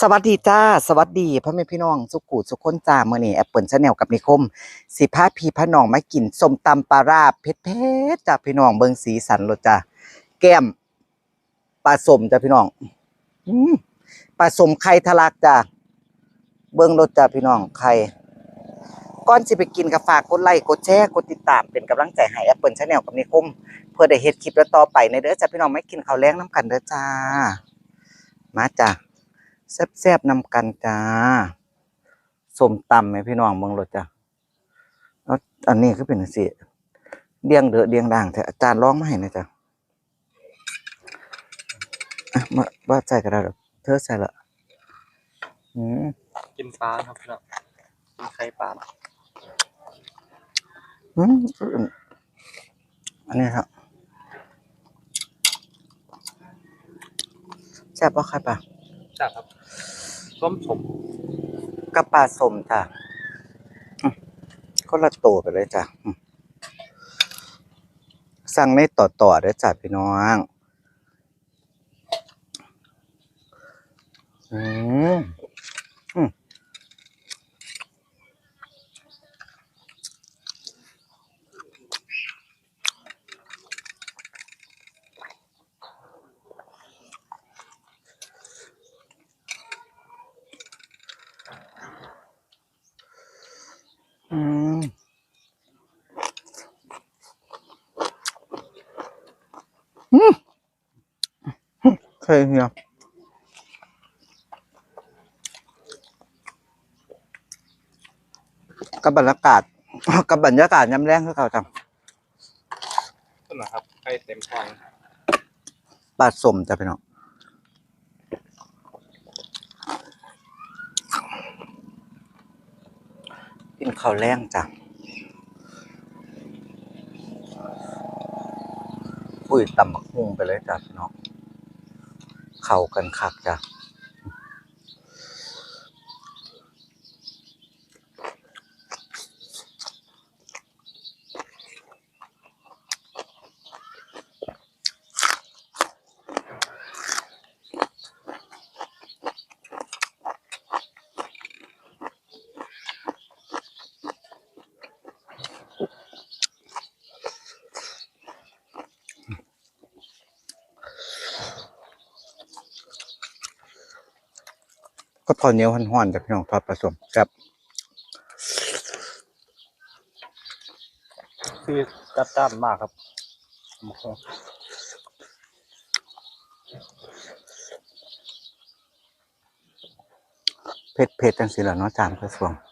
สวัสดีจ้า สวัสดีพ่อแม่พี่น้องสุกูสุกคนจ้ามือนี้แอปเปิลชาแนลกับนิคม สิพาพี่พาน้องมากินส้มตำปลาร้าเผ็ดๆจ้าพี่น้องเบิงสีสันรสจ้าแก้มปลาสมจ้าพี่น้องอืมปลาสมไข่ทะลักจ้าเบิงรสจ้าพี่น้องไข่ก่อนสิไปกินก็ฝากกดไลค์กดแชร์กดติดตามเป็นกำลังใจให้แอปเปิลชาแนลกับนิคม เพื่อได้เฮ็ดคลิปแล้วต่อไปในเด้อจ้าพี่น้องไม่กินข้าวแรงน้ำกันเด้อจ้า มาจ้า แซ่บๆนำกันจ้าส้มตำไหมพี่น้องเมืองรถจ้ะแล้วอันนี้ก็เป็นจังสิเดียงเดอะเดียงด่างแต่อาจารย์ร้องมาให้นะจ๊ะอะมาว่าใส่ก็ได้หรอกเธอใส่ละอืมกินปลาครับพี่น้องกินไข่ปลาอืมอันนี้ครับแซ่บปะครับป่ะ จ้ะครับส้มสมกับปลาสมจ้ะก็ละโตไปเลยจ้ะสั่งในต่อต่อๆเด้จ้ะพี่น้องอืม เคยเหี่ยวกับบรรยากาศกับบรรยากาศยำแรงคือเก่าจังต้นนะครับไข่เต็มท้องปลาสมจ้ะพี่น้องกินข้าวแรงจ้ะปุ้ยตำบักฮุงไปเลยจ้ะพี่น้อง เข้ากันคักจ้ะ ก็พอเหนียวห่อนๆจ้ะพี่น้องทอดผสมกับคือจัดจ้านมากครับหมกฮงเผ็ดเผ็ดจังสิล่ะเนาะจานผสมจะเ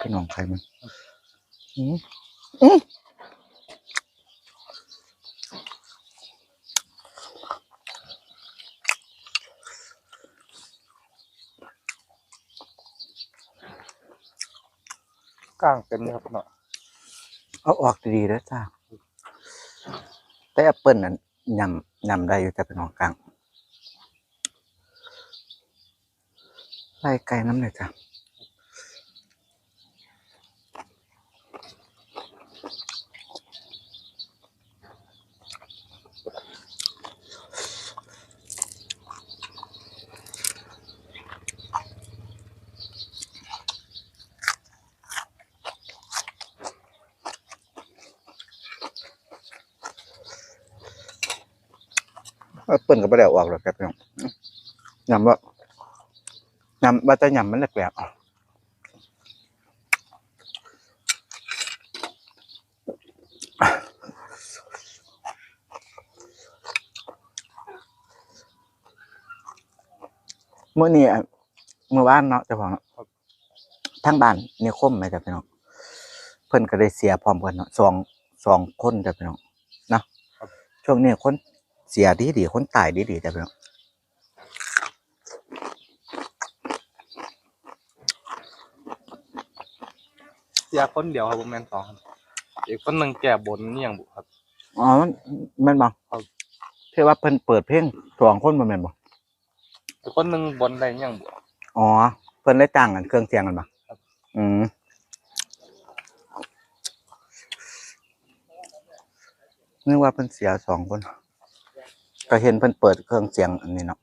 พี่น้องใครมันอืมอืมกลางเป็นเลครับเนาะเอาออกดีๆแล้วจ้าแต่แอปเปิลนั้นยำยำได้อยู่แต่เป็นของกลางไล่ไกลน้ำหน่อยจ้า เปิลก็ไม่ได้เอาออกหรอกครับพี่น้องยำว่ายำว่าจะยำมันแปลกๆเมื่อนี้อะเมื่อวานเนาะเจ้าของทั้งบ้านเนี่ยคมไหมจ้ะพี่น้องเพิ่นก็ได้เสียพร้อมกันเนาะสองสองคนจ้ะพี่น้องเนาะช่วงนี้คน เสียดีดีๆคนตายดีดีๆจ้ะพี่น้องเสียคนเดียวครับผมแมนสองครับอีกคนหนึ่งแก่บนนี่ยังบุครับ อ๋อมันแมันบ่ครับเท่ว่าเพิ่นเปิดเพลงสองคนบ่แม่นบ่อีกคนหนึ่งบนได้ยังบุอ๋อ เพิ่นได้จ้างกันเครื่องเสียงกันบ่ครับอืมนึกว่าเพิ่นเสียสองคน ก็เห็นเพิ่นเปิดเครื่องเสียงอันนี้เนาะ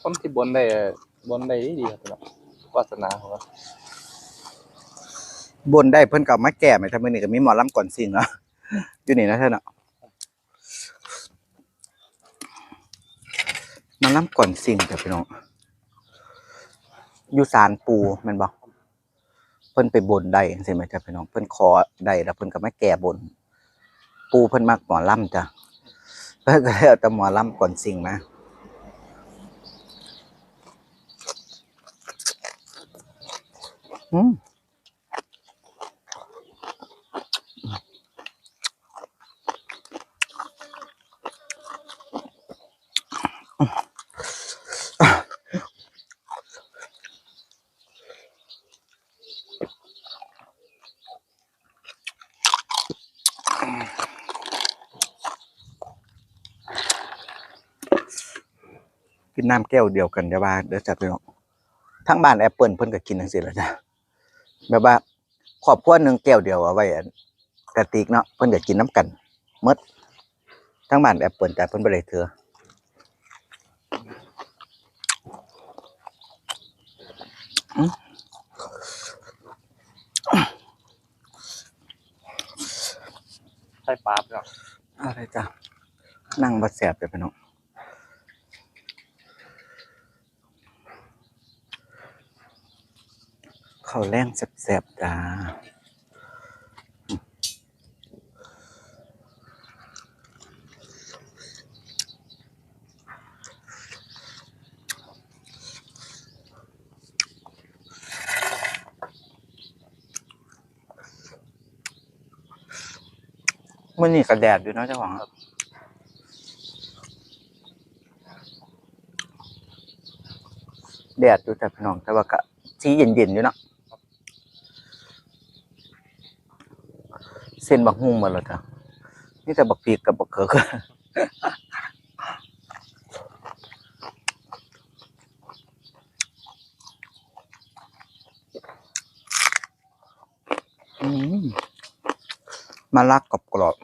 คนที่บนได้บนได้ดีครับพี่น้องวาสนาของเราบนได้เพิ่นก็เอามาแก้ไหมถ้ามื้อนี้ก็มีหมอลำก่อนสิ่งเนาะอยู่นี่นะเท่าเนาะ มาลำก่อนสิ่งจ้ะพี่น้องอยู่ศาลปูม่นบ่เพิ่นไปบนได้จังซี่แม่จ้ะพี่น้องเพิ่นขอได้แล้วเพิ่นก็มาแก้บน ปูเพิ่นมักหมอลำจ้ะเพิ่นก็เลยเอาแต่หมอลำก่อนสิ่งมาอืม นน้ำแก้วเดียวกันเดี๋ยวว่าเดี๋ยวจัดไปเนาะทั้งบ้านแอปเปิลเพิ่นก็กินทั้งสิ้นแล้วจ้ะแบบว่าครอบครัวหนึ่งแก้วเดียวเอาไว้อันกระติกเนาะเพิ่นก็กินน้ำกันหมดทั้งบ้านแอปเปิลแต่เพิ่นบ่ได้เถืออืมใส่ปลาพี่น้องอะไรจ้ะนั่งบ่แสบเลยพี่น้อง ข้าวแรงแสบๆจ้ามื่อนี้ก็แดดอยู่เนาะเจ้าของครับแดดอยู่แต่พี่น้องแต่ว่าก็สีเย็นๆอยู่เนาะ เส้นบักฮุ่งหมาแล้วจ้ะนี่แต่บักปีกกับบักเขืออืมาลักกรอบกรอบ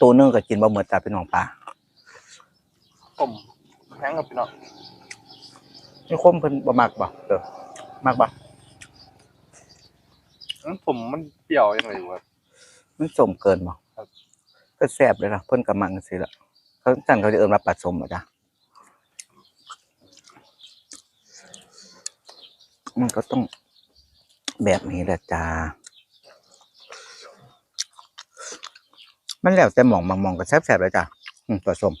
ตัวนึงก็กินบะหมือนตาเป็นของปลาผมแห้งกับพี่น้อง นี่คมเพิ่นบ่มักบ่เด้อมักบ่งั้นผมมันเปรี้ยวยังไงอยู่ครับมันสมเกินบ่ครับ ก็แซ่บเลยล่ะเพิ่นก็มักจังซี่ล่ะเขาสั่นเขาจะเอิ้นว่าปลาสมบ่จ้ะมันก็ต้องแบบนี้แหละจ้า มันแล้วแต่หมองบางหมองก็แซ่บๆเลยจ้ะอืมปลาสม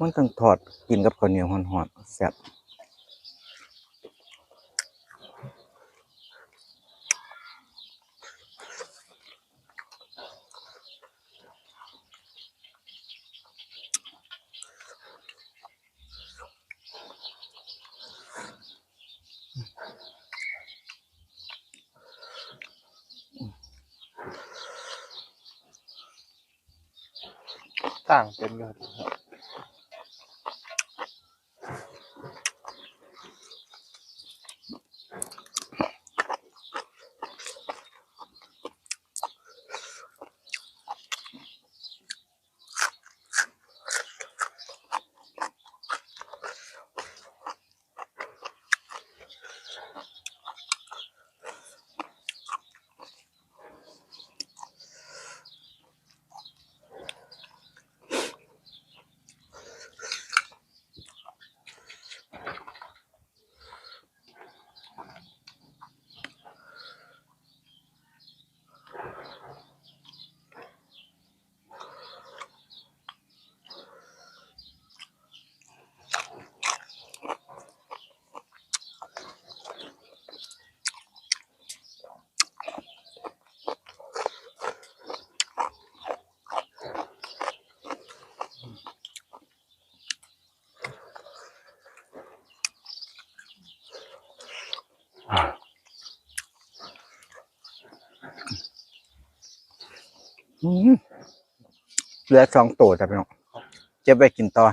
มันต้องทอดกินกับข้าวเหนียวห่อนๆแซ่บต่างเต็มเลยครับ เหลือสองตัวจ้ะพี่น้องเก็บไปกินต่อ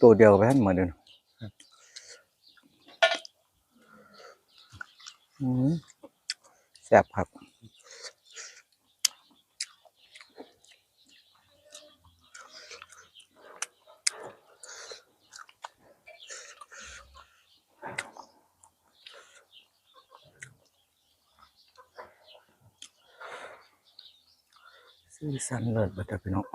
ตัวเดียวไปท่านเหมือนเดิมอืมแซ่บครับ สีสันเลิศบัตรพี่น้อง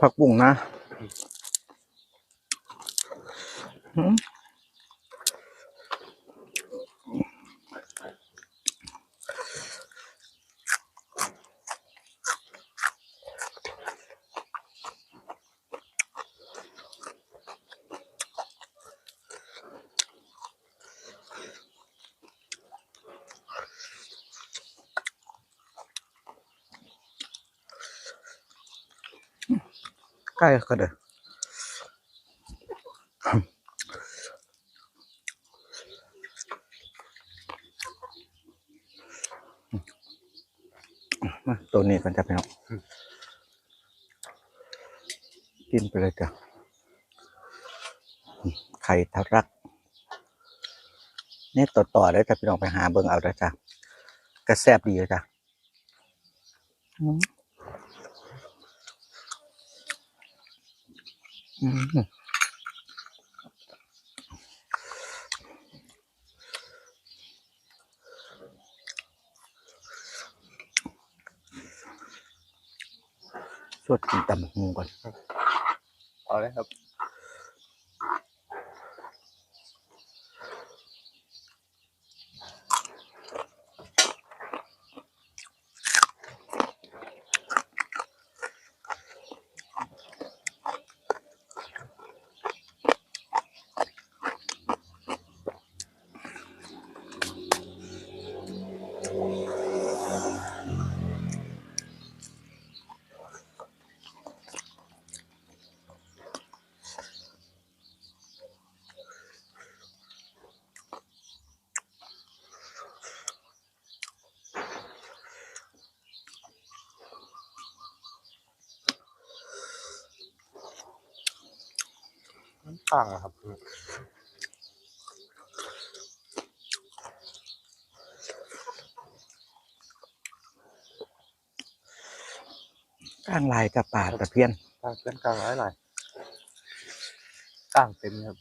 ผักบุ้งนะ หืมใกล้ก็เด้อมาตัวนี้กันจะพี่น้องกินไปเลยจ้ะไข่ทะลักเนี่ยต่อต่อได้จ้ะพี่น้องไปหาเบิ่งเอาได้จ้ะกระแซบดีเลยจ้ะอืม อืม สวดกินตำบักหูก่อน เอาเลยครับ ต่างอะครับก้างลายกับป่าตะเพียนต่างเส้นกลางหลายหลายต่างเต็มครับ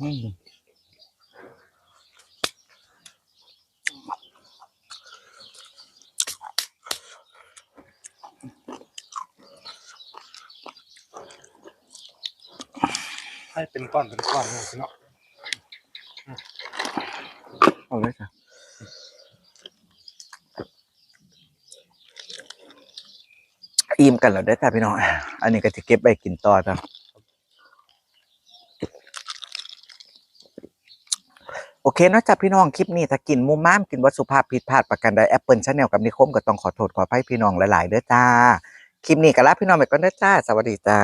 อืม ให้เป็นก้อนเป็นก้อนเลยพี่เนาะเอาเลยจ้ะอิ่มกันแล้วได้อจ้ะพี่น้อง อันนี้ก็จะเก็บไปกินต่อจ้ะโอเคนอกจากพี่น้องคลิปนี้ถ้ากินมุมม้ามกินวัตสุภาพผิดพลาดประกันใดแอปเปิลชาแนลกับนิคมก็ต้องขอโทษขออภัยพี่น้องหลายๆเด้อจ้า คลิปนี้ก็ลาพี่น้องไปก่อนเด้อจ้า สวัสดีจ้า